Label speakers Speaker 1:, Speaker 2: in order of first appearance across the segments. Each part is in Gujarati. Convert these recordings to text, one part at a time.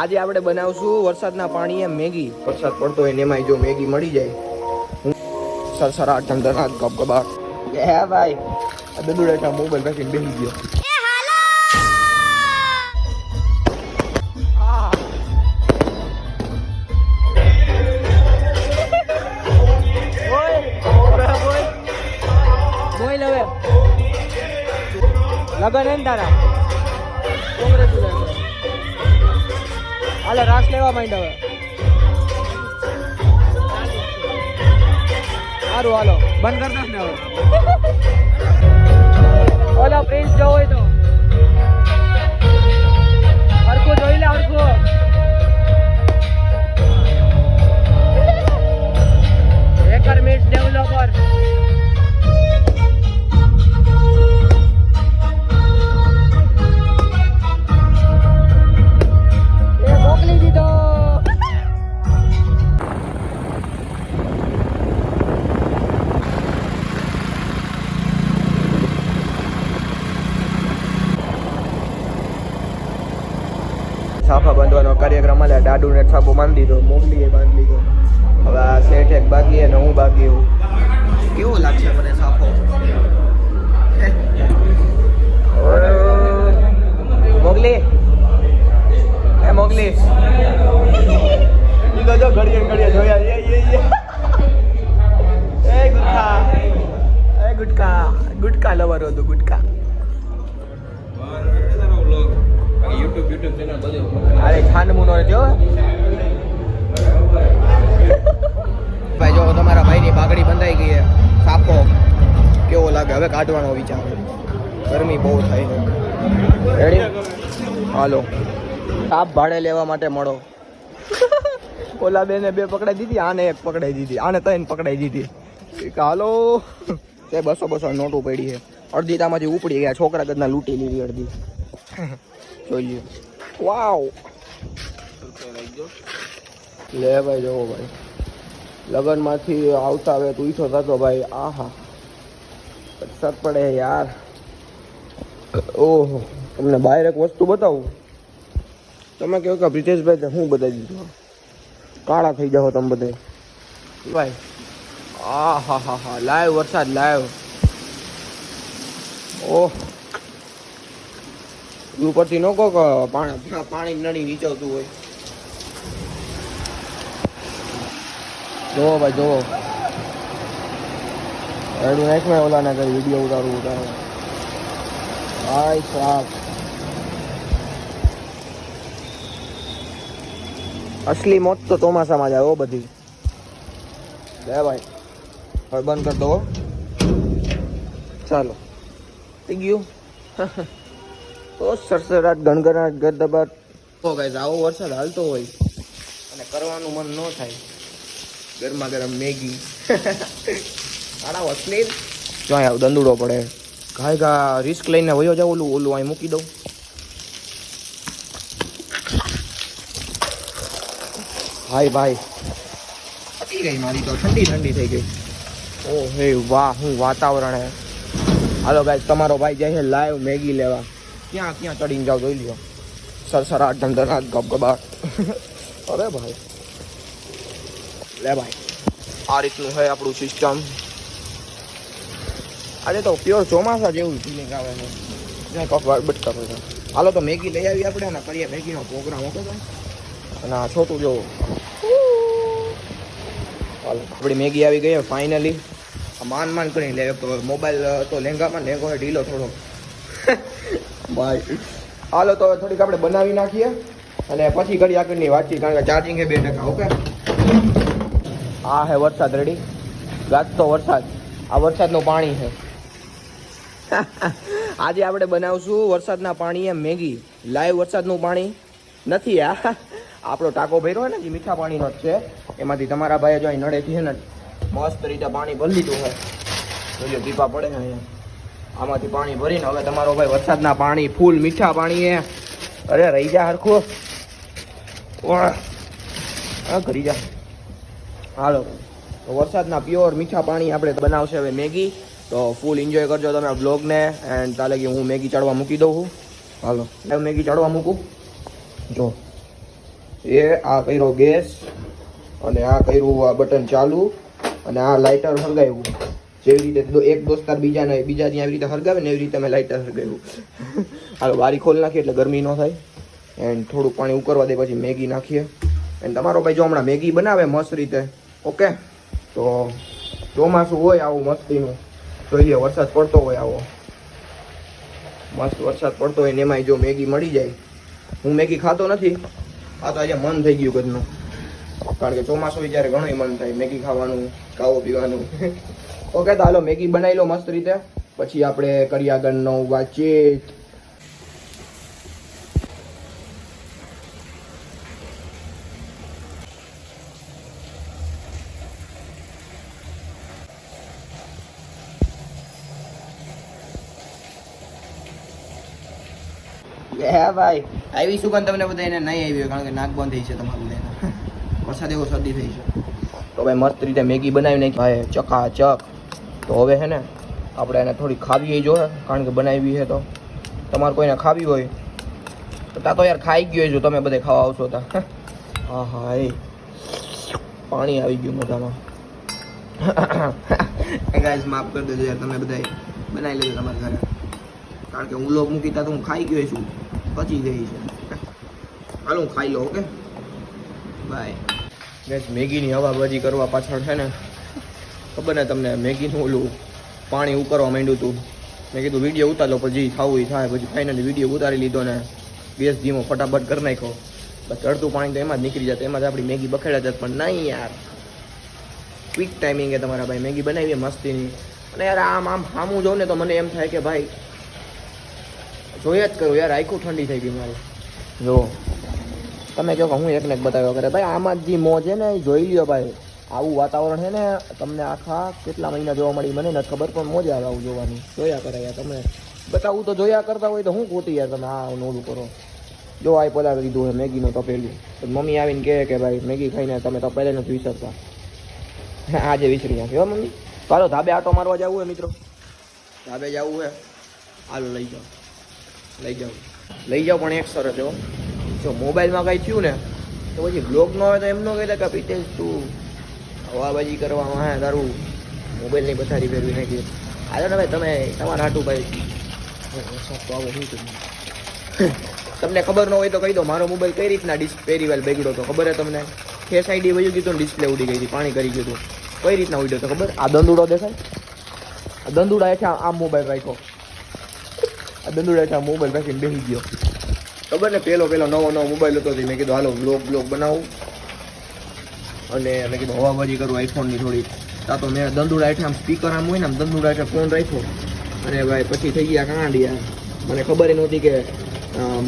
Speaker 1: આજે આપણે બનાવશું વરસાદના પાણીએ મેગી. વરસાદ પડતો હોય ને એમાંય જો મેગી મળી જાય. સરસરાટ ધમધનાટ ગબગબાટ. હે ભાઈ. આ દદુડા મોબાઈલ રાખીને બેસી ગયો. લગન ને તારા? હાલે રાસ લેવા માંડ હવે. સારું હાલો. બંધ કરતા ને હવે. દાદુને છાપો બાંધી દીધો, મોગલીએ બાંધી દીધો. હવે આ શેઠ એક બાકી અને હું બાકી હું કેવો લાગશે મને સાપો મોગલી? એ મોગલી. તો જો ઘડીએ જોયા, એ ગુટકા એ. ગુટકા ગુટકા લવર હતું ગુટકા અરે છાનમું નો જો ભાઈ, જો તમારા ભાઈની પાઘડી બંધાઈ ગઈ છે. સાફો કેવો લાગે? હવે કાઢવાનો વિચાર. ગરમી બહુ થાય છે. રેડી હાલો. સાપ ભાડે લેવા માટે મળો. ઓલા બેને બે પકડાઈ દીધી, આને એક પકડાઈ દીધી, આને ત્રણ પકડાઈ દીધી. હાલો. તે બસો બસો નોટો પડી છે. અડધી તામાંથી ઉપડી ગયા, છોકરા કદના લૂંટી લીધી અડધી. જોઈએ વાવ લે ભાઈ જવો ભાઈ. લગનમાંથી આવતા હવે ઈચ્છો થતો ભાઈ. આહા. વરસાદ પડે યાર. ઓહો. તમને બહાર એક વસ્તુ બતાવું. તમે કહો કે બ્રિટેશભાઈ હું બતાવી દીધું કાળા થઈ જાઓ તમે બધે. ભાઈ. આ હા હા હા લાઈવ વરસાદ લાઈવ ઓહ. ઉપરથી ન કહો પાણી પાણી નળી નીચવતું હોય. જોવો ભાઈ, જોવો. એડું નાખ મેં ઓલા ના કરી વીડિયો ઉતારવું ઉતારો ભાઈ સાહેબ અસલી મોત તો ચોમાસામાં જ ઓ બધી. લે ભાઈ, હવે બંધ કરી દો. ચાલો. થઈ ગયું. તો સરસરાટ, ગણગણાટ ગદબાટ તો ગાઈઝ આવો વરસાદ હાલતો હોય અને કરવાનું મન ન થાય. ગરમા ગરમ મેગી. આડા અસલી જો અહીંયા દંદુડો પડે. ઘાય ઘા રિસ્ક લઈને વયો જાવ ઓલું ઓલું અહીં મૂકી દઉં. ભાઈ ભાઈ. પતી ગઈ મારી તો. ઠંડી ઠંડી થઈ ગઈ. ઓ હે વાહ હું વાતાવરણ હે. હાલો ગાઈઝ તમારો ભાઈ જાય છે લાઈવ મેગી લેવા. ક્યાં ક્યાં ચડીને જાવ જોઈ લ્યો. સરસરાટ ધંધરાટ ગબગબાટ. અરે ભાઈ. લે ભાઈ. આ રીતનું છે આપણું સિસ્ટમ આજે તો પ્યોર ચોમાસા જેવું ફિલિંગ આવે છે. જ્યાં કપ બટકા પડે હાલો તો મેગી લઈ આવી આપણે અને કરીએ મેગીનો પ્રોગ્રામ ઓકે તો અને આ છોટું જોવો હાલો, આપણી મેગી આવી ગઈ ફાઇનલી માન માન કરીને લે, તો મોબાઈલ તો લેંગામાં લેંગો ઢીલો થોડો. ભાઈ હાલો, તો થોડીક આપણે બનાવી નાખીએ. અને પછી કરી આગળની વાતચીત, કારણ કે ચાર્જિંગ એ બે ટકા, ઓકે? આ હે વરસાદ રેડી ગાજતો વરસાદ. આ વરસાદનું પાણી છે. આજે આપણે બનાવશું વરસાદના પાણીએ મેગી. લાઈવ વરસાદનું પાણી. નથી આ? આપણો ટાંકો ભર્યો ને, જે મીઠા પાણીનો જ છે, એમાંથી તમારા ભાઈએ જો અહીં નળેથી છે ને, મસ્ત રીતે પાણી ભરી લીધું છે. જોજો, પીપા પડે ને અહીંયા. આમાંથી પાણી ભરીને હવે તમારો ભાઈ વરસાદના પાણી, ફૂલ મીઠા પાણી એ. અરે, રહી જા હરખું. ઘરી જા. હાલો. તો વરસાદના પ્યોર મીઠા પાણી આપણે બનાવશે હવે મેગી. તો ફૂલ એન્જોય કરજો તમે બ્લોગને એન્ડ તાલે કે હું મેગી ચડવા મૂકી દઉં છું. હાલો. મેગી ચડવા મૂકું. જો. એ આ કર્યો ગેસ અને આ કર્યું આ બટન ચાલુ અને આ લાઇટર હળગાવ્યું. જેવી રીતે એક દોસ્તાર બીજાને બીજા ત્યાં એવી રીતે હળગાવે ને એવી રીતે મેં લાઇટર હળગાવ્યું. હાલો બારી ખોલ નાખીએ એટલે ગરમી ન થાય. એન્ડ થોડુંક પાણી ઉકળવા દે પછી મેગી નાખીએ. એન્ડ તમારો ભાઈ જો હમણાં મેગી બનાવે મસ્ત રીતે ઓકે? તો ચોમાસું હોય આવું મસ્તીનું. જોઈ લે વરસાદ પડતો હોય આવો. મસ્ત વરસાદ પડતો હોય ને એમાંય જો મેગી મળી જાય. હું મેગી ખાતો નથી. આ તો આજે મન થઈ ગયું ઘરનું. કારણ કે ચોમાસું જ્યારે ત્યારે ઘણું મન થાય. મેગી ખાવાનું ખાવો પીવાનું. ઓકે તો હાલો મેગી બનાવી લો મસ્ત રીતે. પછી આપણે કરીએ આગળનો વાતચીત. હે ભાઈ, આવી સુગંધ તમને બધાને નહીં આવી કારણ કે નાક બંધ થઈ છે તમારું બધાને વરસાદ એવો શરદી થઈ છે. તો ભાઈ મસ્ત રીતે મેગી બનાવી નાખી. ભાઈ ચકા ચક તો હવે છે ને, આપણે એને થોડી ખાવી જોઈએ કારણ કે બનાવી છે તો. તમારે કોઈને ખાવી હોય, તો તા તો યાર ખાઈ ગયો જો તમે બધે ખાવા આવશો તા. હા. હા એ પાણી આવી ગયું મોઢામાં. ગાઈસ માફ કરી દેજો યાર, તમે બધા બનાવી લેજો તમારા ઘરે. કારણ કે હું લોક મૂકી તા તો હું ખાઈ ગયો છું. પચી ગઈ છે હાલો ખાઈ લો ઓકે? બાય ગેસ મેગીની હવાબાજી કરવા પાછળ છે ને, ખબર ને તમને, મેગીનું ઓલું પાણી ઉકળવા માંડ્યું હતું મેં કીધું, વીડિયો ઉતારો પછી ખાવું થાય. પછી ફાઇનલી વીડિયો ઉતારી લીધો ને, ગેસ ધીમો ફટાફટ કરી નાખ્યો. બસ ચડતું પાણી તો એમાં જ નીકળી જતું એમાં જ આપણી મેગી બખેડા જત પણ નહીં યાર. ક્વિક ટાઈમિંગ એ તમારા ભાઈ, મેગી બનાવીએ મસ્તીની. અને યાર, આમ આમ સામું જોઉં ને તો મને એમ થાય કે, ભાઈ જોયા જ કરું યાર આખું ઠંડી થઈ ગઈ મારી. જો, તમે કહો કે હું એકને એક બતાવ્યો કરે. ભાઈ, આમાં જ મોજ છે ને, એ જોઈ લ્યો ભાઈ. આવું વાતાવરણ છે ને, તમને આખા કેટલા મહિના જોવા મળી મને, નથી ખબર, પણ મોજ આવે આવું જોવાની. જોયા કરે યાર તમે. બતાવું તો જોયા કરતા હોય તો હું ખોટી યાર તમે આ નોલું કરો. જો આ પદાર્થ દીધું હોય મેગીનું તપેલું તો મમ્મી આવીને કહે કે ભાઈ, મેગી ખાઈને તમે તો પહેલાં નથી વિસરતા. આજે વિસરી નાખી. હો મમ્મી. ચાલો, ધાબે આટો મારવા જવું હોય મિત્રો? ધાબે જવું હોય હાલો, લઈ જાઓ. લઈ જાઓ લઈ જાઓ પણ એક સરસ, જો. જો મોબાઈલમાં કાંઈ થયું ને, તો પછી બ્લોગ ન હોય તો એમ ન કહેતા કે પ્રિતેશ તું હવાબાજી કરવામાં હે, તારું મોબાઈલની પથારી ફેરવી નાખી આજે ને ભાઈ, તમે તમારા હાટું ભાઈ? તમને ખબર ન હોય તો કહી દો, મારો મોબાઈલ કઈ રીતના ડિસ્પ્લે વાલ બગડ્યો તો ખબર હે તમને? ફેસ આઈડી વયું ગયું ડિસ્પ્લે ઉડી ગઈ હતી, પાણી કરી ગયું હતું. કઈ રીતના ઉડ્યો તો ખબર? આ દંદુડો દેખાય? આ દંદુડા હેઠા આમ મોબાઈલ રાખ્યો. આ હેઠા મોબાઈલ રાખીને બેસી ગયો. ખબર ને, પેલો પેલો નવો નવો મોબાઈલ હતો મેં કીધું, હાલો બ્લોગ બ્લોગ બનાવું. અને મેં કીધું હવાબાજી કરું આઈફોનની થોડી તા તો મેં દંદુડા હેઠે આમ સ્પીકર આમ હોય ને, આમ દંદુડા હેઠે ફોન રાખ્યો. અને ભાઈ, પછી થઈ ગયા કાંડિયા મને ખબર એ નહોતી કે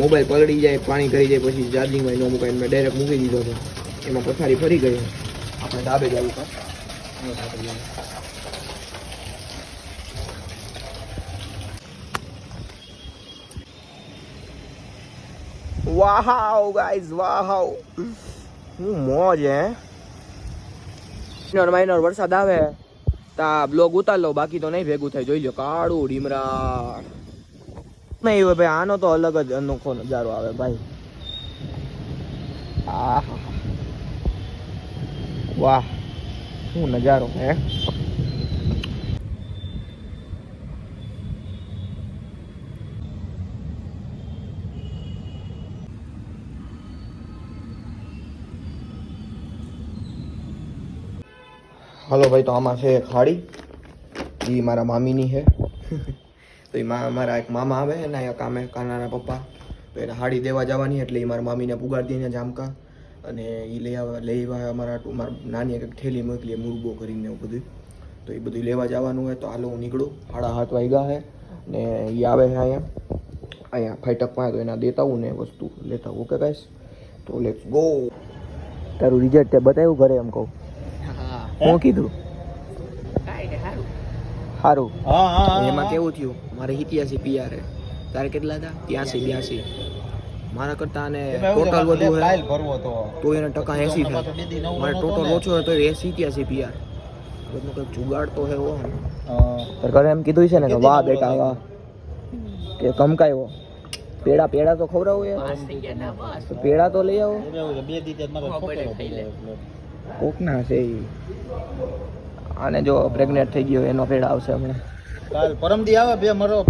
Speaker 1: મોબાઈલ પલળી જાય, પાણી કરી જાય, પછી ચાર્જિંગમાં ન મુકાય. મેં ડાયરેક્ટ મૂકી દીધો હતો. એમાં પથારી ફરી ગઈ. આપણે ડાબે જવું કા? વાહાવ ગાઈઝ વાહાવ હું મોજ હે. માઇનર માઇનર વરસાદ આવે. તા બ્લોગ ઉતાર લો બાકી તો નહીં ભેગું થાય. જોઈ લો કાળું ડીમરા નહીં હોય ભાઈ આનો તો અલગ જ અનોખો નજારો આવે ભાઈ. આહા વાહ શું નજારો હે. હાલો ભાઈ તો આમાં છે ખાડી. એ મારા મામીની છે. તો એ મા મારા એક મામા આવે એના એક કામે કાનાના પપ્પા. તો એને હાડી દેવા જવાની એટલે એ મારા મામીને પુગાડી દઈને જામકા. અને એ લઈ આવે લઈ આવે અમારા મારા નાની એક થેલી મોકલી મુરબો કરીને એવું બધું. તો એ બધું લેવા જવાનું હોય તો હાલો હું નીકળું. સાડા હાથ વાગ્યા છે. ને એ આવે છે અહીંયા. અહીંયા ફાઈટક પાસે તો એના દેતા હું ને વસ્તુ લેતા ઓકે ગાઈસ તો લેટ્સ ગો તારું રિઝલ્ટ તે બતાવ્યું ઘરે એમ કહું? હું? કીધું? સારું એમાં કેવું થયું? મારે ઇતિહાસી પીઆર તારે કેટલા હતા? ત્યાંસી બ્યાસી. મારા કરતા આને ટોટલ વધુ હોય તો એને ટકા એસી થાય. મારે ટોટલ ઓછો હોય તો એસી ત્યાંસી પીઆર બધું કંઈક જુગાડ તો હે હો ઘરે એમ કીધું છે ને કે વાહ બેટા વાહ. કે કમકાયો પેડા પેડા તો ખવડાવું યાર પેડા તો લઈ આવો.
Speaker 2: બે દીધે
Speaker 1: કોકના છે આને જો પ્રેગ્નેટ થઈ ગયો, એનો પેડા આવશે હમણાં.
Speaker 2: કાલ પરમદી આવે, બે મરો